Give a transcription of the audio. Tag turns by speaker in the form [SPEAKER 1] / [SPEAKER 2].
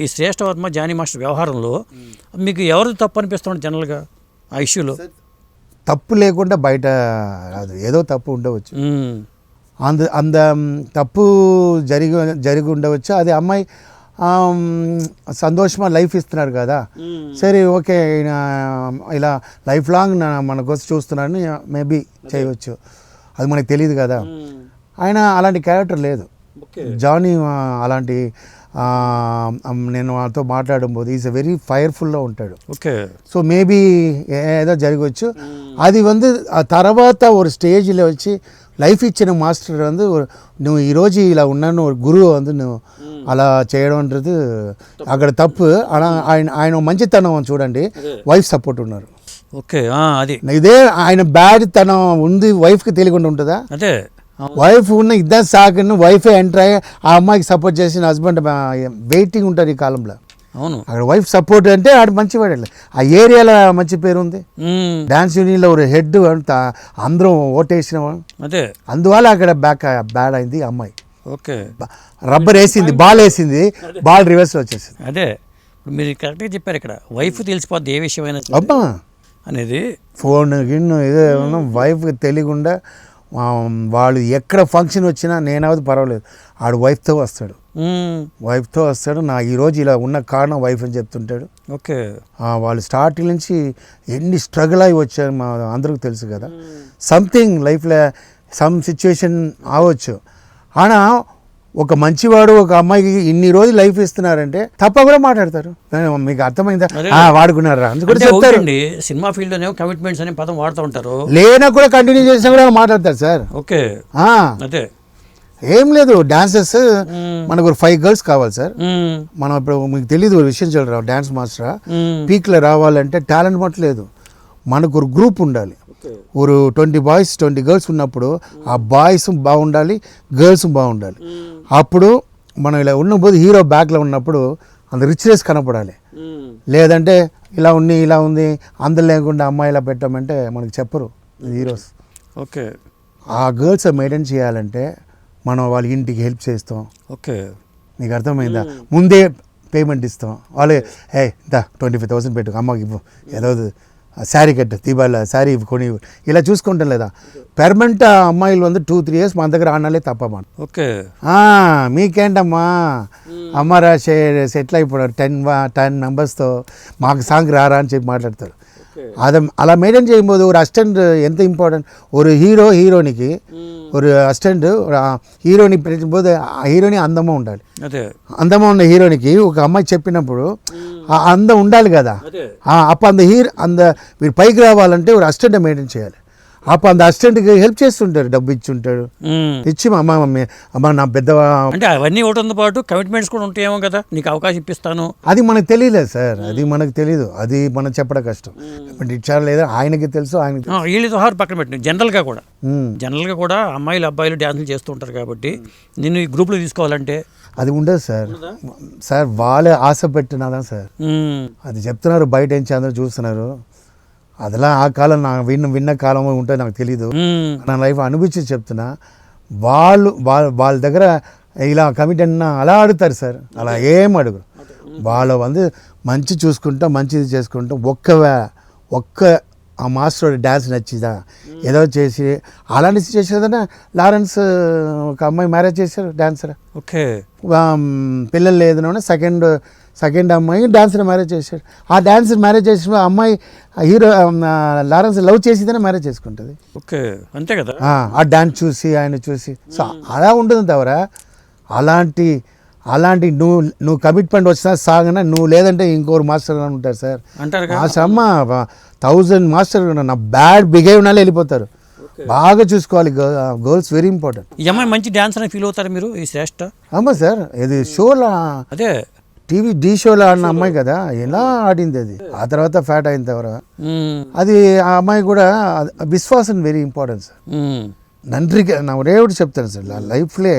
[SPEAKER 1] ఈ శ్రేష్ఠ Varma Johnny master వ్యవహారంలో మీకు ఎవరు తప్పు అనిపిస్తుంది జనరల్గా? ఆ ఇష్యూలో?
[SPEAKER 2] తప్పు లేకుండా బయట రాదు. ఏదో తప్పు ఉండవచ్చు. అంద అంద తప్పు జరిగి జరిగి ఉండవచ్చు. అది అమ్మాయి సంతోషమా లైఫ్ ఇస్తున్నారు కదా. సరే ఓకే ఇలా లైఫ్ లాంగ్ మన కోసం చూస్తున్నాడని మేబీ చేయవచ్చు. అది మనకు తెలియదు కదా. ఆయన అలాంటి క్యారెక్టర్ లేదు. జానీ అలాంటి నేను వాళ్ళతో మాట్లాడబోదు ఈజ్ వెరీ ఫైర్ఫుల్గా ఉంటాడు.
[SPEAKER 1] ఓకే.
[SPEAKER 2] సో మేబీ ఏదో జరగవచ్చు. అది వంద ఆ తర్వాత ఒక స్టేజ్లో వచ్చి లైఫ్ ఇచ్చిన మాస్టర్ వందు నువ్వు ఈరోజు ఇలా ఉన్నాను గురువు వందు నువ్వు అలా చేయడం అంటది అక్కడ తప్పు. ఆయన ఆయన మంచితనం చూడండి. వైఫ్ సపోర్ట్ ఉన్నారు.
[SPEAKER 1] ఓకే అది.
[SPEAKER 2] ఇదే ఆయన బ్యాడ్ తనం ఉంది వైఫ్కి తెలియకుండా ఉంటుందా?
[SPEAKER 1] అదే.
[SPEAKER 2] వైఫ్ ఉన్న ఇద్దరు సాకుని వైఫ్ ఎంటర్ అయ్యి ఆ అమ్మాయికి సపోర్ట్ చేసిన హస్బెండ్ వెయిటింగ్ ఉంటారు ఈ కాలంలో.
[SPEAKER 1] అవును.
[SPEAKER 2] అక్కడ వైఫ్ సపోర్ట్ అంటే ఆడు మంచివాడే ఆ ఏరియాలో మంచి పేరు ఉంది. డాన్స్ యూనియన్లో ఒక హెడ్ అంతా అందరం ఓటేసిన.
[SPEAKER 1] అదే.
[SPEAKER 2] అందువల్ల అక్కడ బ్యాక్ బ్యాడ్ అయింది అమ్మాయి.
[SPEAKER 1] ఓకే.
[SPEAKER 2] రబ్బర్ వేసింది బాల్ వేసింది బాల్ రివర్స్లో వచ్చేసింది.
[SPEAKER 1] అదే. ఇప్పుడు మీరు కరెక్ట్గా చెప్పారు ఇక్కడ. వైఫ్ తెలిసిపోద్ది ఏ విషయమైనా
[SPEAKER 2] అబ్బా.
[SPEAKER 1] అనేది
[SPEAKER 2] ఫోన్ గిన్ను ఏదో వైఫ్కి తెలియకుండా వాళ్ళు ఎక్కడ ఫంక్షన్ వచ్చినా నేనవది పర్వాలేదు. ఆడు వైఫ్తో వస్తాడు. వైఫ్తో వస్తాడు. నా ఈరోజు ఇలా ఉన్న కారణం వైఫ్ అని చెప్తుంటాడు.
[SPEAKER 1] ఓకే.
[SPEAKER 2] వాళ్ళు స్టార్టింగ్ నుంచి ఎన్ని స్ట్రగుల్ అయి వచ్చారు మా అందరికి తెలుసు కదా. సంథింగ్ లైఫ్లో సమ్ సిచ్యువేషన్ అవ్వచ్చు. ఆనా ఒక మంచివాడు ఒక అమ్మాయికి ఇన్ని రోజులు లైఫ్ ఇస్తున్నారంటే తప్ప కూడా మాట్లాడతారు మీకు అర్థమైందా? వాడుకున్నారా? అందుకు కూడా
[SPEAKER 1] అంటే
[SPEAKER 2] చెప్తారు.
[SPEAKER 1] ఒకటండి సినిమా ఫీల్డ్లోనే కమిట్మెంట్స్ అనే పదం వాడుతూ ఉంటారు.
[SPEAKER 2] లేనా కూడా కంటిన్యూ చేసినా కూడా మాట్లాడతారు సార్.
[SPEAKER 1] ఓకే. అదే.
[SPEAKER 2] ఏం లేదు డాన్సెస్ మనకు ఒక ఫైవ్ గర్ల్స్ కావాలి సార్. మనం ఇప్పుడు మీకు తెలియదు ఒక విషయం చూడరా డాన్స్ మాస్టరా. పీక్లో రావాలంటే టాలెంట్ మట్లేదు మనకు ఒక గ్రూప్ ఉండాలి. ఒక ట్వంటీ బాయ్స్ ట్వంటీ గర్ల్స్ ఉన్నప్పుడు ఆ బాయ్స్ బాగుండాలి గర్ల్స్ బాగుండాలి. అప్పుడు మనం ఇలా ఉన్నప్పుడు హీరో బ్యాక్లో ఉన్నప్పుడు అంత రిచ్నెస్ కనపడాలి. లేదంటే ఇలా ఉంది ఇలా ఉంది అందరు లేకుండా అమ్మాయి ఇలా పెట్టామంటే మనకు చెప్పరు హీరోస్
[SPEAKER 1] ఓకే.
[SPEAKER 2] ఆ గర్ల్స్ మెయింటైన్ చేయాలంటే మనం వాళ్ళ ఇంటికి హెల్ప్ చేస్తాం.
[SPEAKER 1] ఓకే.
[SPEAKER 2] నీకు అర్థమైందా? ముందే పేమెంట్ ఇస్తాం. వాళ్ళే ఏ ఇంత ట్వంటీ ఫైవ్ థౌసండ్ పెట్టు అమ్మకి ఇవ్వు. ఏదో శారీ కట్ట దీపావళి శారీ కొని ఇలా చూసుకుంటాం లేదా? పెర్మనెంట్ అమ్మాయిలు వంద టూ త్రీ ఇయర్స్ మా దగ్గర ఆడాలే తప్ప
[SPEAKER 1] ఓకే.
[SPEAKER 2] మీకేంటమ్మా? అమ్మ రాసే సెటిల్ అయిపోయారు టెన్ టెన్ మెంబర్స్తో మాకు సాంగ్ రారా అని చెప్పి మాట్లాడతారు. அதை అలా మెయింటైన్ చేయబోదు ఒక అస్టెంట్ ఎంత ఇంపార్టెంట్ ఒక హీరో హీరోనికి ఒక అస్టెంట్ హీరోని పెట్టినప్పుడు ఆ హీరోని అందమా ఉండాలి. అందమా ఉన్న హీరోనికి ఒక అమ్మాయి చెప్పినప్పుడు ఆ అందం ఉండాలి కదా.
[SPEAKER 1] అదే.
[SPEAKER 2] ఆ, అప్ప అంద హీరో అంద వీడు పైకి రావాలంటే ఒక అసిస్టెంట్ మెయింటైన్ చేయాలి. అప్ప అంద అసిస్టెంట్కి హెల్ప్ చేస్తుంటారు డబ్బు ఇచ్చి ఉంటాడు. ఇచ్చి మా అమ్మ మమ్మీ అమ్మ నా పెద్ద
[SPEAKER 1] అంటే అవన్నీ ఒకటితో పాటు కమిట్మెంట్స్ కూడా ఉంటాయేమో కదా నీకు అవకాశం ఇప్పిస్తాను.
[SPEAKER 2] అది మనకు తెలియలేదు సార్ అది మనకు తెలియదు అది మనం చెప్పడం కష్టం. ఇప్పుడు ఇచ్చారా లేదా ఆయనకి తెలుసు ఆయనకి
[SPEAKER 1] ఆ, వీళ్ళతో హారు పక్కన పెట్టిన జనరల్గా కూడా. జనరల్గా కూడా అమ్మాయిలు అబ్బాయిలు డ్యాన్సులు చేస్తూ ఉంటారు కాబట్టి నిన్ను ఈ గ్రూప్లో తీసుకోవాలంటే.
[SPEAKER 2] అది ఉండదు సార్. సార్ వాళ్ళే ఆశ పెట్టినదా సార్. అది చెప్తున్నారు బయట నుంచి అందరూ చూస్తున్నారు. అదిలా ఆ కాలం నా విన్న విన్న కాలం ఉంటే నాకు తెలీదు
[SPEAKER 1] మ్మ్.
[SPEAKER 2] నా లైఫ్ అనుభవించి చెప్తున్నా వాళ్ళు వాళ్ళ వాళ్ళ దగ్గర ఇలా కమిటీ అన్న అలా అడుగుతారు సార్ అలా ఏం అడుగు వాళ్ళు வந்து మంచి చూసుకుంటాం మంచిది చేసుకుంటాం ఒక్క వే- ఒక్క ఆ మాస్టర్ డ్యాన్స్ నచ్చిదా ఏదో చేసి అలాంటి సిచ్యువేషన్ లారెన్స్ ఒక అమ్మాయి మ్యారేజ్ చేశారు డాన్సర్
[SPEAKER 1] ఓకే
[SPEAKER 2] పిల్లలు లేదు సెకండ్ సెకండ్ అమ్మాయి డాన్సర్ మ్యారేజ్ చేశాడు. ఆ డాన్సర్ మ్యారేజ్ చేసిన అమ్మాయి హీరో లారెన్స్ లవ్ చేసిదనే మ్యారేజ్ చేసుకుంటుంది.
[SPEAKER 1] ఓకే అంతే కదా?
[SPEAKER 2] ఆ, ఆ డాన్స్ చూసి ఆయన చూసి. సో అలా ఉంటుంది తవరా. అలాంటి అలాంటి నువ్వు నువ్వు కమిట్మెంట్ వచ్చినా సాగన నువ్వు లేదంటే ఇంకోరు మాస్టర్ అని ఉంటారు సార్.
[SPEAKER 1] అంటారు కదా?
[SPEAKER 2] మాస్టర్ అమ్మ థౌజండ్ మాస్టర్ నా బ్యాడ్ బిహేవ్ నాలే వెళ్ళిపోతారు. బాగా చూసుకోవాలి గర్ల్స్ వెరీ ఇంపార్టెంట్
[SPEAKER 1] ఈ అమ్మాయి మంచి డ్యాన్స్ అని ఫీల్ అవుతారు మీరు ఈ శ్రేష్ఠ
[SPEAKER 2] అమ్మ సార్ ఇది షోలో
[SPEAKER 1] అదే
[SPEAKER 2] టీవీ డీ షోలో ఆడిన అమ్మాయి కదా ఎలా ఆడింది అది ఆ తర్వాత ఫ్యాట్ అయిన తర్వాత
[SPEAKER 1] మ్మ్.
[SPEAKER 2] అది ఆ అమ్మాయి కూడా విశ్వాసం వెరీ ఇంపార్టెంట్ సార్
[SPEAKER 1] మ్మ్.
[SPEAKER 2] నండ్రికి నా ఒరే ఒకటి చెప్తాను సార్ నా లైఫ్లే